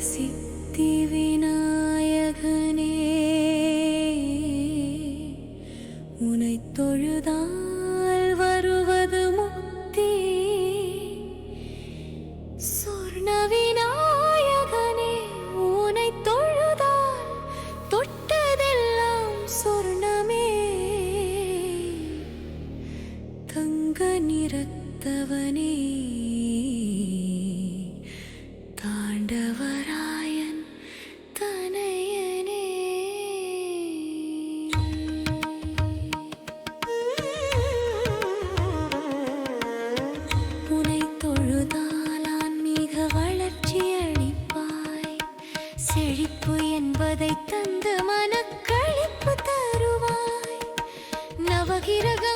சித்தி உனை தொழுதால் வருவது முக்தி. சொர்ண விநாயகனே உனை தொழுதால் தொட்டதெல்லாம் சொர்ணமே. தங்க நிறத்தவனே. செழிப்பு என்பதை தந்து மனக்களிப்பு தருவாய். நவகிரக